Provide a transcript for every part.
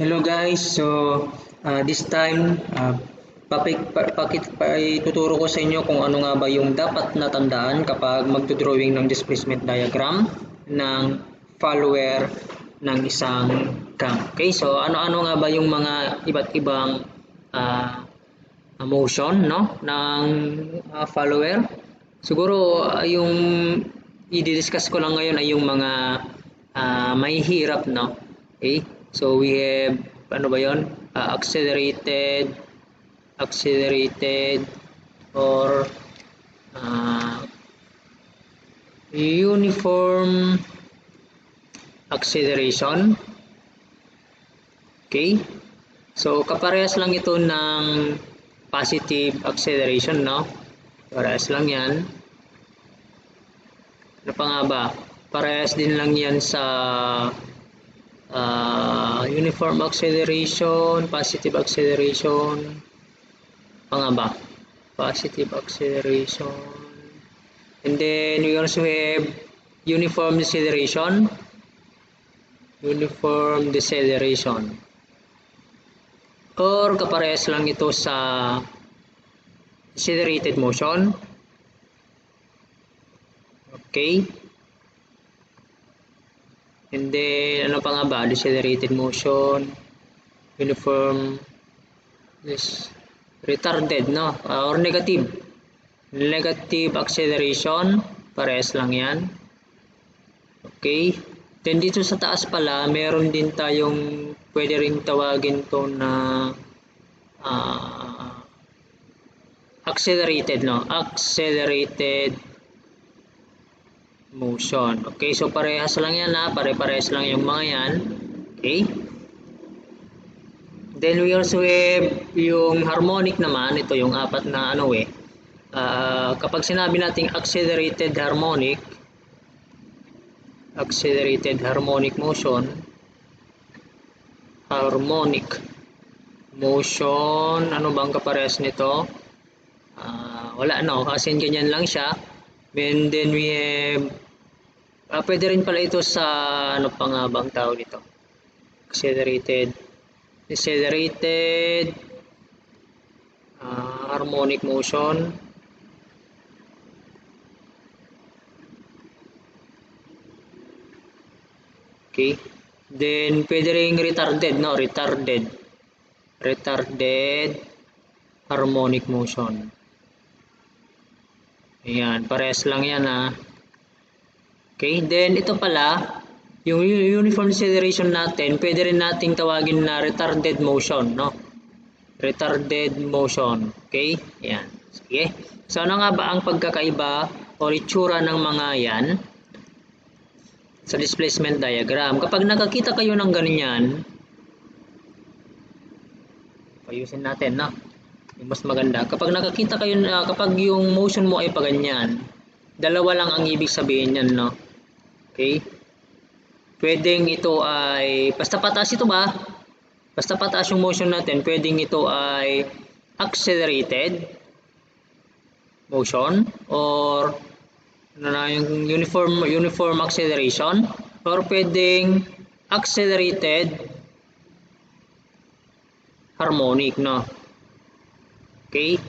Hello guys, so uh, this time uh, papik, pa, pakit, pa, ituturo ko sa inyo kung ano nga ba yung dapat natandaan kapag magdodrawing ng displacement diagram ng follower ng isang cam. Okay, so ano-ano nga ba yung mga iba't ibang uh, motion no ng uh, follower? Siguro uh, yung i-discuss ko lang ngayon ay yung mga uh, may hirap no. Okay? So we have ano ba 'yon? Uh, accelerated accelerated or uh, uniform acceleration. Okay? So kaparehas lang ito ng positive acceleration, no? Parehas lang 'yan. Ano pa nga ba? Parehas din lang 'yan sa uh, uniform acceleration, positive acceleration, pa nga ba? Positive acceleration. And then we also have uniform deceleration. Uniform deceleration. Or kaparehas lang ito sa decelerated motion. Okay. And then, ano pa nga ba? Decelerated motion, uniform, this, retarded, no? Uh, or negative. Negative acceleration, parehas lang yan. Okay. Then dito sa taas pala, meron din tayong pwede rin tawagin to na uh, accelerated, no? Accelerated motion. Okay, so parehas lang yan ha. Pare-parehas lang yung mga yan. Okay. Then we also have yung harmonic naman. Ito yung apat na ano eh. Uh, kapag sinabi nating accelerated harmonic, accelerated harmonic motion, harmonic motion, ano bang kaparehas nito? Uh, wala no, kasi ganyan lang siya. And then we have, uh, pwede rin pala ito sa, ano pa nga bang tao nito? Accelerated, accelerated, uh, harmonic motion, Okay. Then, pwede rin retarded, no? Retarded. Retarded harmonic motion. Ayan, pares lang yan ha. Okay, then ito pala, yung uniform deceleration natin, pwede rin nating tawagin na retarded motion, no? Retarded motion. Okay? Ayan. Sige. So, ano nga ba ang pagkakaiba o itsura ng mga yan sa displacement diagram? Kapag nakakita kayo ng ganyan, ayusin natin, no? Mas maganda. Kapag nakakita kayo na kapag yung motion mo ay paganyan, dalawa lang ang ibig sabihin niyan, no? Okay? Pwedeng ito ay basta pataas ito ba? Basta pataas yung motion natin, pwedeng ito ay accelerated motion or ano na yung uniform uniform acceleration or pwedeng accelerated harmonic, no? Okay?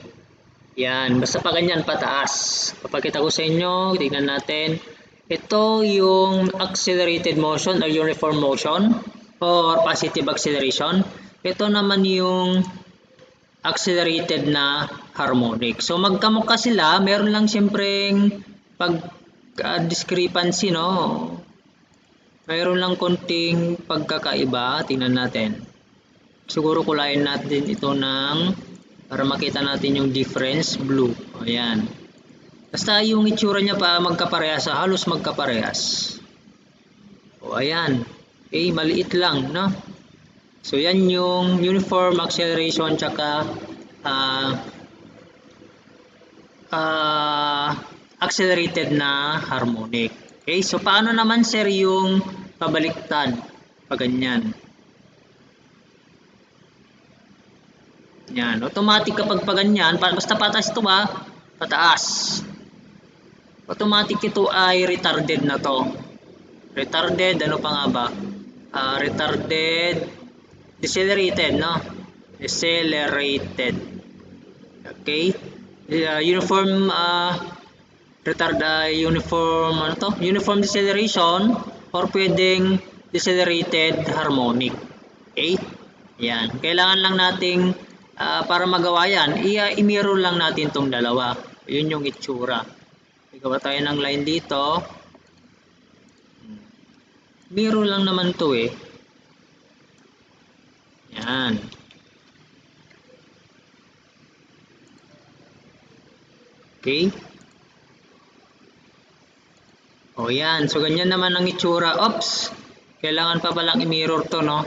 Yan. Basta pa ganyan pataas. Papakita ko sa inyo. Tingnan natin. Ito yung accelerated motion or uniform motion or positive acceleration. Ito naman yung accelerated na harmonic. So magkamukha sila. Meron lang siyempreng pag uh, discrepancy, no? Mayroon lang konting pagkakaiba. Tingnan natin. Siguro kulayin natin ito ng para makita natin yung difference blue. Ayan. Basta yung itsura niya pa magkaparehas halos magkaparehas. O ayan. Okay maliit lang no? So yan yung uniform acceleration tsaka uh, uh, accelerated na harmonic. Okay so paano naman sir yung pabaliktad? Pag ganyan Yan, automatic kapag pa ganyan, basta pataas ito ba? Pataas. Automatic ito ay retarded na to. Retarded, ano pa nga ba? Uh, retarded decelerated, no? Decelerated. Okay? Uh, uniform uh, retard uh, uniform ano to? Uniform deceleration or pwedeng decelerated harmonic. Okay? Yan. Kailangan lang nating uh, para magawa yan, i-mirror lang natin tong dalawa. Yun yung itsura. Gawa tayo ng line dito. Mirror lang naman to eh. Yan. Okay? O yan. So, ganyan naman ang itsura. Oops! Kailangan pa palang i-mirror to, no?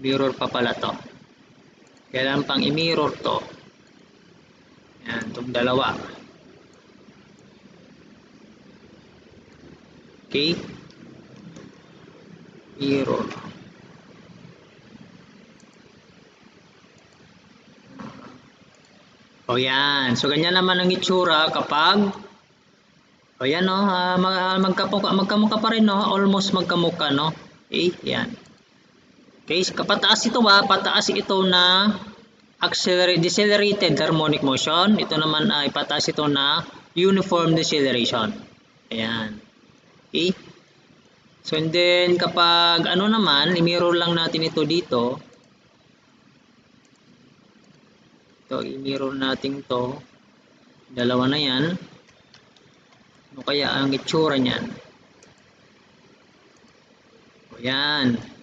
Mirror pa pala to. Kailangan pang i-mirror to. Yan, itong dalawa. Okay? Mirror. O yan. So, ganyan naman ang itsura kapag o yan no, uh, mag, magkamuka, magkamuka pa rin no, almost magkamuka no. Okay, yan. Okay, kapataas ito ba, pataas ito na accelerated, decelerated harmonic motion. Ito naman ay pataas ito na uniform deceleration. Ayan. Okay. So and then kapag ano naman, i-mirror lang natin ito dito. Ito, i-mirror natin to. Dalawa na yan. Ano kaya ang itsura niyan? O yan.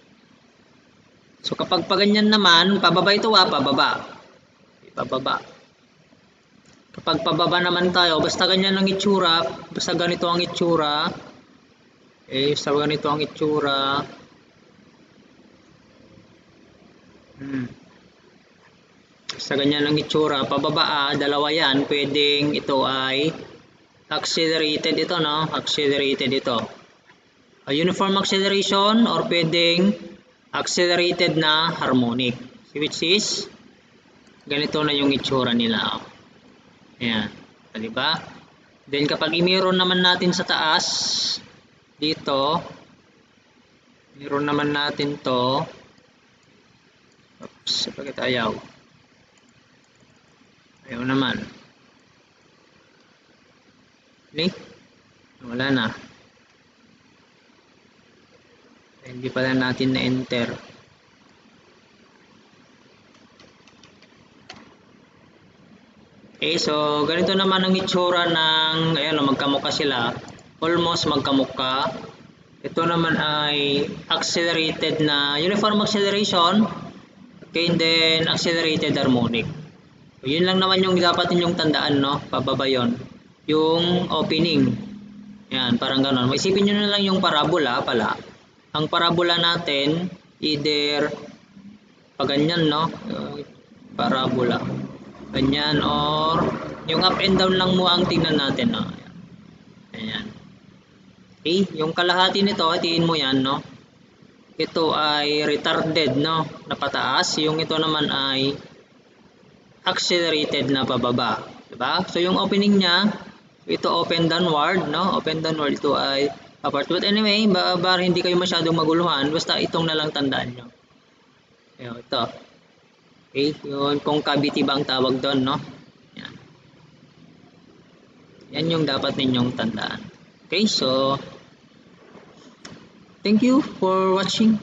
So kapag paganyan naman, pababa ito ah, pababa. Pababa. Kapag pababa naman tayo, basta ganyan ang itsura, basta ganito ang itsura, eh, basta ganito ang itsura, hmm. basta ganyan ang itsura, pababa ah, dalawa yan, pwedeng ito ay accelerated ito, no? Accelerated ito. A uniform acceleration or pwedeng accelerated na harmonic which is ganito na yung itsura nila. Oh. ayan diba then kapag i-mirror naman natin sa taas dito mirror naman natin to. Oops bakit ayaw? Ayaw naman. Okay wala na hindi pala natin na-enter. Okay, so ganito naman ang itsura ng, ayan, magkamukha sila. Almost magkamukha. Ito naman ay accelerated na uniform acceleration. Okay, and then accelerated harmonic. So, yun lang naman yung dapat ninyong tandaan, no? Pababa yun. Yung opening. Yan, parang ganon. Isipin nyo na lang yung parabola pala ang parabola natin either pag ganyan no? Parabola. Ganyan or yung up and down lang mo ang tingnan natin no? Ayan. Okay? Yung kalahati nito hatiin mo yan no? Ito ay retarded no? Na pataas yung ito naman ay accelerated na pababa. Diba? So yung opening niya ito open downward no? Open downward ito ay apart. But anyway, para hindi kayo masyadong maguluhan, basta itong na lang tandaan nyo. Ayan, ito. Okay, yun, concavity ba ang tawag doon, no? Yan. Yan yung dapat ninyong tandaan. Okay, so, thank you for watching.